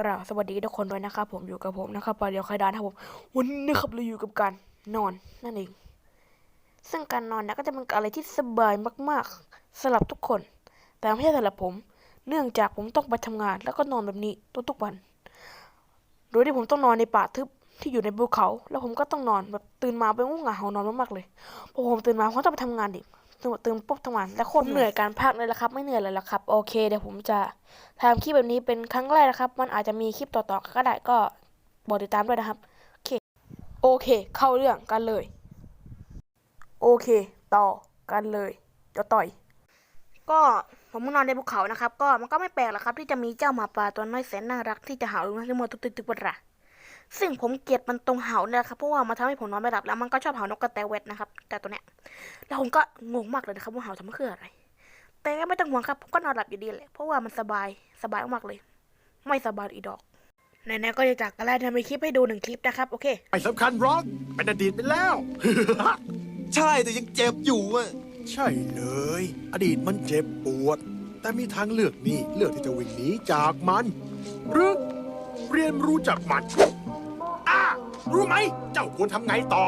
กราบสวัสดีทุกคนด้วยนะครับผมอยู่กับผมนะครับปาเดียวไคดานครับผมวันนี้นะครับเราอยู่กับการนอนนั่นเอง ซึ่งการนอนนะก็จะเป็นอะไรที่สบายมากๆสำหรับทุกคน แต่ไม่ใช่สำหรับผม เนื่องจากผมต้องไปทำงาน แล้วก็นอนแบบนี้ทุกๆวัน โดยที่ผมต้องนอนในป่าทึบที่อยู่ในภูเขา แล้วผมก็ต้องนอนแบบตื่นมาเป็นง่วงเหงาหนอนมากๆเลยพอผมตื่นมาผมต้องไปทำงานอีก ตื่นตื่นปุ๊บทำงานแล้วโคตรเหนื่อยการพักเลยละครับไม่เหนื่อยเลยละครับโอเคเดี๋ยวผมจะทำคลิปแบบนี้เป็นครั้งแรกนะครับ มันอาจจะมีคลิปต่อๆก็ได้ก็บอกติดตามด้วยนะครับโอเคโอเค เข้าเรื่องกันเลย โอเค ต่อกันเลยเดี๋ยวต่อย ก็ผมนอนในภูเขานะครับ ก็มันก็ไม่แปลกหรอกครับ ที่จะมีเจ้าหมาป่าตัวน้อยแสนน่ารักที่จะเห่าลูกทั้งหมดทุกตึกๆบนระ ซึ่งผมเกลียดมันตรงเห่าเนี่ยนะครับเพราะว่ามันทำให้ผมนอนไม่หลับแล้วมันก็ชอบเห่านกกระแตเวทนะครับ แต่ตัวเนี้ยแล้วผมก็งงมากเลยนะครับว่าเห่าทำไมคืออะไร แต่ก็ไม่ต้องห่วงครับผมก็นอนหลับอยู่ดีแหละเพราะว่ามันสบายสบายมากๆเลย ไม่สบายอีดอกไหนๆก็จะจากกันแล้วจะมีคลิปให้ดูหนึ่งคลิปนะครับโอเคไม่สำคัญหรอกเป็นอดีตไปแล้ว ใช่แต่ยังเจ็บอยู่อะใช่เลย อดีตมันเจ็บปวด แต่มีทางเลือกนี่เลือกที่จะวิ่งหนีจากมัน หรือเรียนรู้จากมันอ่า รู้ไหม เจ้าควรทำไงต่อ